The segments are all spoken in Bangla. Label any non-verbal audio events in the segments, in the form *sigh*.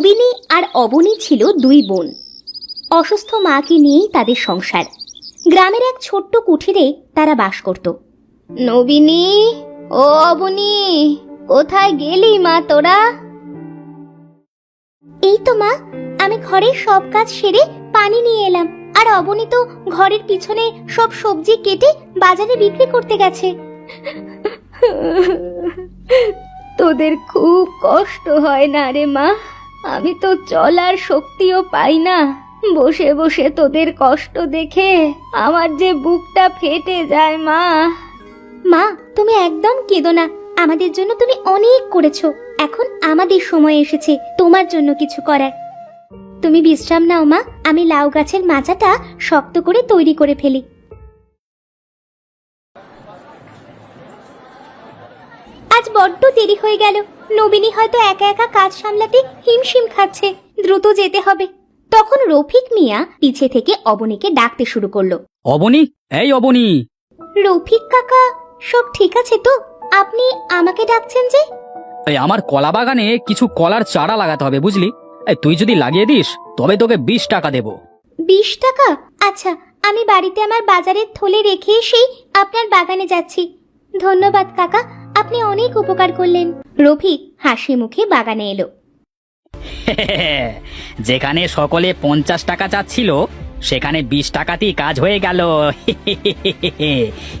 নবিনী আর অবনী ছিল দুই বোন। অসুস্থ মাকে নিয়েই তাদের সংসার। গ্রামের এক ছোট্ট কুঠিরে তারা বাস করত। নবিনী ও অবনী কোথায় গেলি মা তোরা? এই তো মা আমি ঘরের সব কাজ সেরে পানি নিয়ে এলাম। আর অবনী তো ঘরের পিছনে সব সবজি কেটে বাজারে বিক্রি করতে গেছে। তোদের খুব কষ্ট হয় না রে মা? আমি তো চলার শক্তিও পাই না। বসে বসে তোদের কষ্ট দেখে আমার যে বুকটা ফেটে যায়, মা। মা, তুমি একদম কেঁদো না। আমাদের জন্য তুমি অনেক করেছ। এখন আমাদের সময় এসেছে তোমার জন্য কিছু করার। তুমি বিশ্রাম নাও, মা। আমি লাউ গাছের মাচাটা শক্ত করে তৈরি করে ফেলি। আজ বড্ড দেরি হয়ে গেল। নবীনী হয়তো একা একা কাজ সামলাতে হিমশিম খাচ্ছে। দ্রুত যেতে হবে। তখন রফিক মিয়া পিছে থেকে অবনীকে ডাকতে শুরু করল। অবনী? এই অবনী! রফিক কাকা সব ঠিক আছে তো? আপনি আমাকে ডাকছেন যে? এই আমার কলা বাগানে কিছু কলার চারা লাগাতে হবে বুঝলি? এই তুই যদি লাগিয়ে দিস তবে তোকে বিশ টাকা দেব। বিশ টাকা? আচ্ছা আমি বাড়িতে আমার বাজারের থলে রেখে এসেই আপনার বাগানে যাচ্ছি। ধন্যবাদ কাকা আপনি অনেক উপকার করলেন। রফিক হাসি মুখে বাগানে এলো। *laughs* যেখানে সকলে পঞ্চাশ টাকা চাচ্ছিল সেখানে বিশ টাকাতেই কাজ হয়ে গেল। *laughs*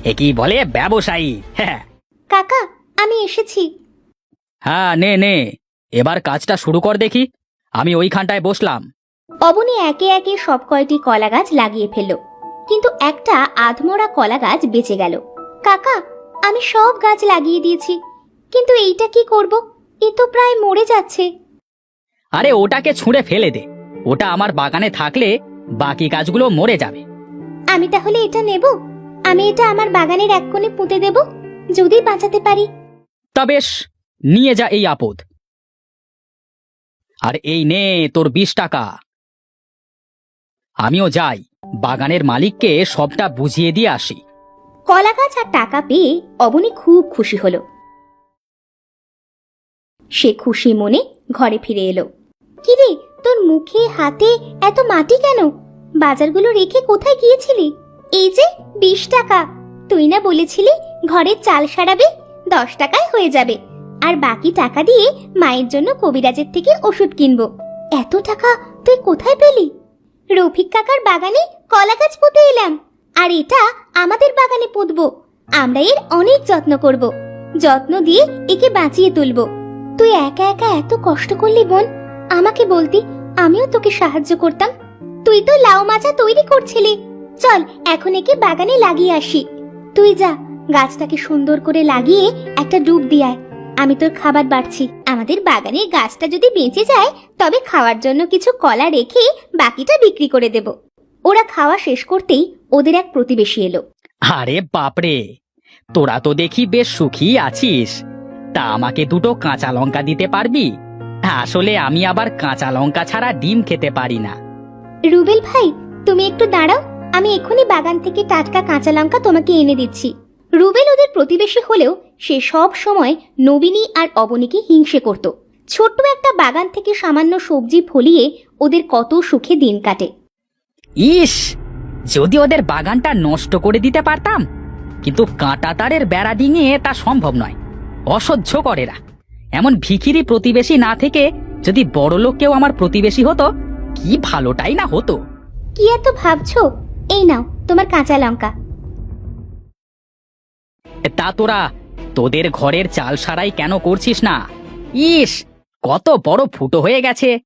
এ কি বলে ব্যবসায়ী? হ্যাঁ। কাকা আমি এসেছি। হ্যাঁ নে নে। এবার কাজটা শুরু কর দেখি। আমি ওইখানটায় বসলাম। অবনী একে একে সব কয়টি কলা গাছ লাগিয়ে ফেলল। কিন্তু একটা আধমরা কলা গাছ বেঁচে গেল। কাকা আমি সব গাছ লাগিয়ে দিয়েছি। কিন্তু এইটা কি করব? এ তো প্রায় মরে যাচ্ছে। আরে ওটাকে ছুঁড়ে ফেলে দে। ওটা আমার বাগানে থাকলে বাকি গাছগুলো মরে যাবে। আমি তাহলে এটা নেব? আমি এটা আমার বাগানের এক কোণে পুঁতে দেব যদি বাঁচাতে পারি। তা বেশ নিয়ে যা এই আপদ। আর এই নে তোর বিশ টাকা। আমিও যাই বাগানের মালিককে সবটা বুঝিয়ে দিয়ে আসি। কলা গাছ আর টাকা পেয়ে অবনী খুব খুশি হলো। সে খুশি মনে ঘরে ফিরে এলো। কিরে, তোর মুখে, হাতে এত মাটি কেন? বাজারগুলো রেখে কোথায় গিয়েছিলি? এই যে, বিশ টাকা। তুই না বলেছিলি ঘরের চাল সারাবে, দশ টাকায় হয়ে যাবে। আর বাকি টাকা দিয়ে মায়ের জন্য কবিরাজের থেকে ওষুধ কিনবো। এত টাকা তুই কোথায় পেলি? রফিক কাকার বাগানে কলা গাছ পুঁতে এলাম। আর এটা আমাদের বাগানে পুঁতবো। আমরা এর অনেক যত্ন করব। যত্ন দিয়ে একে বাঁচিয়ে তুলবো। তুই একা একা এত কষ্ট করলি বোন? আমাকে বলতি, আমিও তোকে সাহায্য করতাম। তুই তো লাউ মাচা তৈরি করছিলি। চল, এখন একে বাগানে লাগিয়ে আসি। তুই যা, গাছটাকে সুন্দর করে লাগিয়ে একটা ডুব দিয়ে আমি তোর খাবার বাড়ছি। আমাদের বাগানের গাছটা যদি বেঁচে যায়, তবে খাওয়ার জন্য কিছু কলা রেখে বাকিটা বিক্রি করে দেব। ওরা খাওয়া শেষ করতেই ওদের এক প্রতিবেশী এলো। আরে বাপরে! তোরা তো দেখি বেশ সুখী আছিস। তা আমাকে দুটো কাঁচা লঙ্কা দিতে পারবি? আসলে আমি আবার কাঁচা লঙ্কা ছাড়া ডিম খেতে পারি না। রুবেল ভাই তুমি একটু দাঁড়াও। আমি এক্ষুনি বাগান থেকে টাটকা কাঁচা লঙ্কা তোমাকে এনে দিচ্ছি। রুবেল ওদের প্রতিবেশী হলেও সে সব সময় নবীনী আর অবনীকে হিংসে করত। ছোট্ট একটা বাগান থেকে সামান্য সবজি ফলিয়ে ওদের কত সুখে দিন কাটে। ইস! যদি ওদের বাগানটা নষ্ট করে দিতে পারতাম কিন্তু কাঁটা তারের বেড়া ডিঙিয়ে তা সম্ভব নয়। অসহ্য করে না এমন ভিখিরি প্রতিবেশী না থেকে যদি বড় লোক কেউ আমার প্রতিবেশী হতো কি ভালোটাই না হতো। কি এত ভাবছ? এই নাও তোমার কাঁচা লঙ্কা। তা তোরা তোদের ঘরের চাল সারাই কেন করছিস না? ইস কত বড় ফুটো হয়ে গেছে।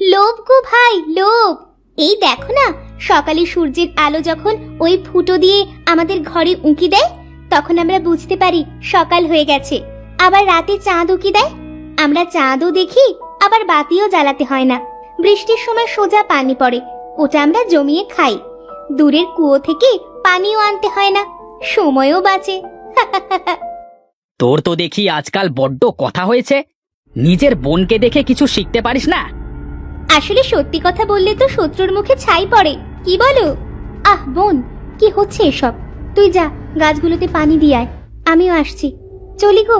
লোভ গো ভাই লোভ। এই দেখো না সকালে সূর্যের আলো যখন ওই ফুটো দিয়ে আমাদের ঘরে উঁকি দেয় তখন আমরা বুঝতে পারি সকাল হয়ে গেছে। আবার রাতে চাঁদ উঁকি দেয়? আমরা চাঁদও দেখি আবার বাতিও জ্বালাতে হয় না। বৃষ্টির সময় সোজা পানি পড়ে ওটা আমরা জমিয়ে খাই। দূরের কুয়ো থেকে পানিও আনতে হয় না সময়ও বাঁচে। *laughs* তোর তো দেখি আজকাল বড্ড কথা হয়েছে। নিজের বোনকে দেখে কিছু শিখতে পারিস না? আসলে সত্যি কথা বললে তো শত্রুর মুখে ছাই পড়ে কি বলো? আহ বোন কি হচ্ছে এসব? তুই যা, গাছগুলোতে পানি দিয়ে আমিও আসছি। চলি গো।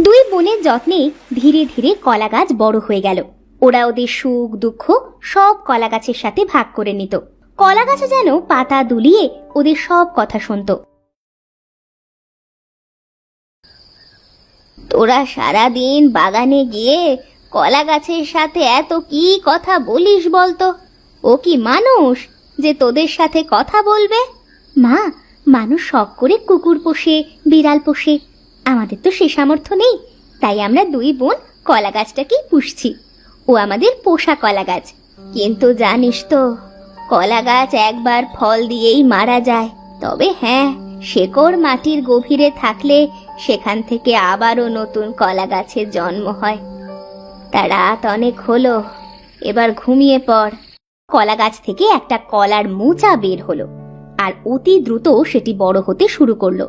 দুই বোনের যত্নে ধীরে ধীরে কলা গাছ বড় হয়ে গেল। ওরা ওদের সুখ, দুঃখ সব কলা গাছের সাথে ভাগ করে নিত। কলা গাছে যেন পাতা দুলিয়ে ওদের সব কথা শুনতো। তোরা সারাদিন বাগানে গিয়ে কলা গাছের সাথে এত কি কথা বলিস বলতো? ও কি মানুষ যে তোদের সাথে কথা বলবে? মা, মানুষ শখ করে কুকুর পোষে, বিড়াল পোষে। আমাদের তো সে সামর্থ্য নেই। তাই আমরা দুই বোন কলা গাছটাকেই পুষছি। ও আমাদের পোষা কলা গাছ। কিন্তু জানিস তো, কলা গাছ একবার ফল দিয়েই মারা যায়। তবে হ্যাঁ শেকড় মাটির গভীরে থাকলে সেখান থেকে আবারও নতুন কলা গাছের জন্ম হয়। তা রাত অনেক হলো, এবার ঘুমিয়ে পড়। কলা গাছ থেকে একটা কলার মোচা বের হলো। আর অতি দ্রুত সেটি বড় হতে শুরু করল।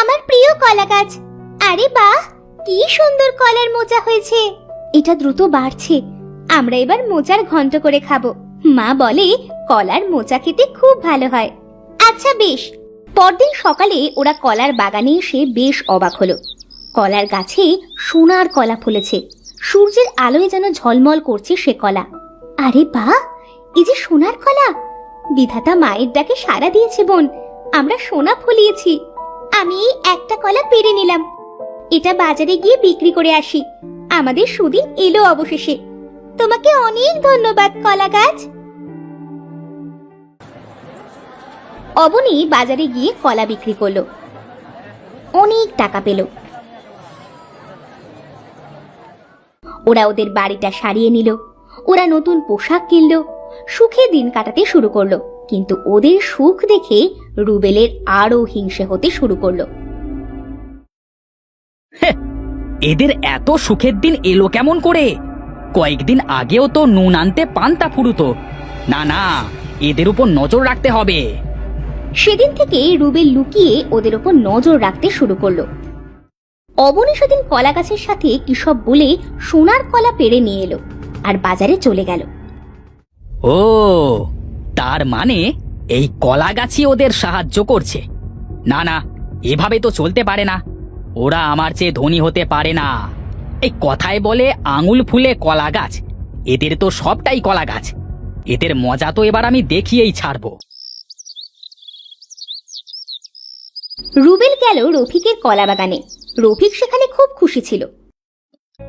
আমার প্রিয় কলা গাছ আরে বাহ! কি সুন্দর কলার মোচা হয়েছে! এটা দ্রুত বাড়ছে। আমরা এবার মোচার ঘন্ট করে খাব। মা বলে, কলার মোচা খেতে খুব ভালো হয়। আচ্ছা বেশ। পরদিন সকালে ওরা কলার বাগানে এসে বেশ অবাক হলো। কলার গাছে সোনার কলা ফুলেছে। সূর্যের আলোয় যেন ঝলমল করছে সে কলা। আরে বাহ! এই যে সোনার কলা! বিধাতা মায়ের ডাকে সাড়া দিয়েছে বোন। আমরা সোনা ফলিয়েছি। আমি একটা কলা পেরে নিলাম। এটা বাজারে গিয়ে বিক্রি করে আসি। আমাদের সুদিন এলো অবশেষে। তোমাকে অনেক ধন্যবাদ, কলা গাছ। অবনী বাজারে গিয়ে কলা বিক্রি করল। অনেক টাকা পেল। ওরা ওদের বাড়িটা সারিয়ে নিল। ওরা নতুন পোশাক কিনল। সুখে দিন কাটাতে শুরু করল। কিন্তু ওদের সুখ দেখে রুবেলের আরও হিংসে হতে শুরু করল। এদের এত সুখের দিন এলো কেমন করে? কয়েকদিন আগেও তো নুন আনতে পান্তা ফুরুতো। না না এদের উপর নজর রাখতে হবে। সেদিন থেকে রুবেল লুকিয়ে ওদের উপর নজর রাখতে শুরু করল। অবনী সেদিন কলা গাছের সাথে কি সব বলে সোনার কলা পেড়ে নিয়ে এলো আর বাজারে চলে গেল। ও তার মানে এই কলা গাছই ওদের সাহায্য করছে। না না এভাবে তো চলতে পারে না। ওরা আমার চেয়ে ধনী হতে পারে না। এই কথায় বলে আঙুল ফুলে কলা গাছ এদের তো সবটাই কলা গাছ এদের মজা তো এবার আমি দেখিয়েই ছাড়বো। রুবেল গেল রফিকের কলা বাগানে। রফিক সেখানে খুব খুশি ছিল।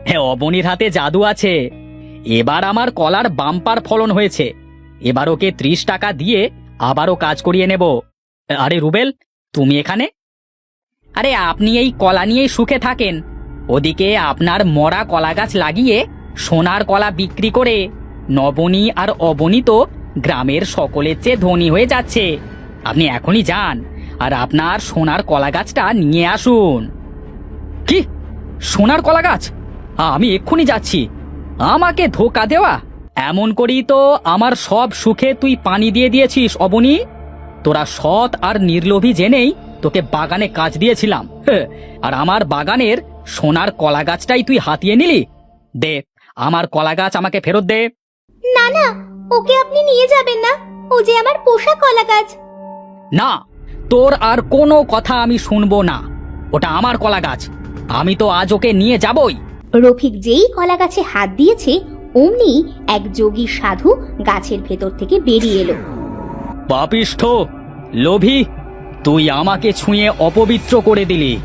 হ্যাঁ অবনীর হাতে জাদু আছে। এবার আমার কলার বাম্পার ফলন হয়েছে। এবার ওকে ত্রিশ টাকা দিয়ে আবারও কাজ করিয়ে নেব। আরে রুবেল, তুমি এখানে? আরে আপনি এই কলা নিয়েই সুখে থাকেন। ওদিকে আপনার মরা কলা গাছ লাগিয়ে সোনার কলা বিক্রি করে নবনী আর অবনী তো গ্রামের সকলের চেয়ে ধনী হয়ে যাচ্ছে। আপনি এখনই যান আর আপনার সোনার কলা গাছটা নিয়ে আসুন। কি? সোনার কলা গাছ? আমি এক্ষুনি যাচ্ছি। আমাকে ধোকা দেওয়া? এমন করি তো আমার সব সুখে তুই পানি দিয়ে দিয়েছিস অবনী। তোরা সৎ আর নির্লোভী জেনেই তোকে বাগানে কাজ দিয়েছিলাম। হ্যাঁ, আর আমার বাগানের সোনার কলা গাছটাই তুই হাতিয়ে নিলি? দে আমার কলা গাছ আমাকে ফেরত দে। না না ওকে আপনি নিয়ে যাবেন না। ও যে আমার পোষা কলা গাছ না তোর আর কোনো কথা আমি শুনব না। ওটা আমার কলা গাছ আমি তো আজ ওকে নিয়ে যাবই। রফিক যেই কলা গাছে হাত দিয়েছে অমনি এক যোগী সাধু গাছের ভেতর থেকে বেরিয়ে এলো। পাপিষ্ঠ লোভী তুই আমাকে ছুঁয়ে অপবিত্র করে দিলি।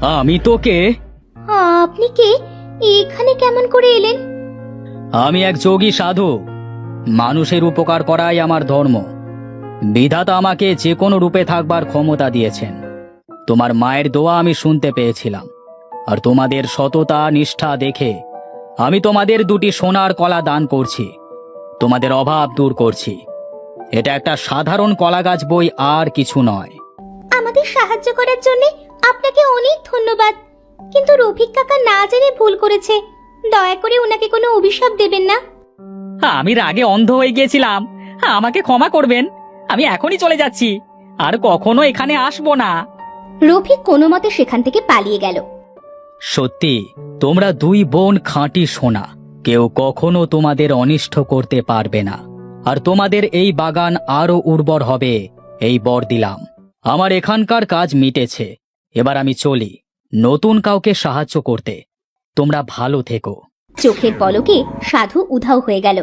আমি তোকে আপনি কে? এখানে কেমন করে এলেন? আমি এক যোগী সাধু। মানুষের উপকার করাই আমার ধর্ম। বিধাতা আমাকে যে কোনো রূপে থাকবার ক্ষমতা দিয়েছেন। তোমার মায়ের দোয়া আমি শুনতে পেয়েছিলাম। আর তোমাদের সততা নিষ্ঠা দেখে আমি তোমাদের দুটি সোনার কলা দান করছি। তোমাদের অভাব দূর করছি। এটা একটা সাধারণ কলা গাছ বই আর কিছু নয়। আমাদের সাহায্য করার জন্য আপনাকে অনেক ধন্যবাদ। কিন্তু রফিক কাকা না জেনে ভুল করেছে। দয়া করে ওনাকে কোনো অভিশাপ দেবেন না। আমি রাগে অন্ধ হয়ে গিয়েছিলাম। আমাকে ক্ষমা করবেন। আমি এখনই চলে যাচ্ছি। আর কখনো এখানে আসব না। রফিক কোনো মতে সেখান থেকে পালিয়ে গেল। সত্যি, তোমরা দুই বোন খাঁটি সোনা, কেউ কখনো তোমাদের অনিষ্ট করতে পারবে না। আর তোমাদের এই বাগান আরও উর্বর হবে, এই বর দিলাম। আমার এখানকার কাজ মিটেছে। এবার আমি চলি, নতুন কাউকে সাহায্য করতে। তোমরা ভালো থেকো। চোখের পলকে সাধু উধাও হয়ে গেল।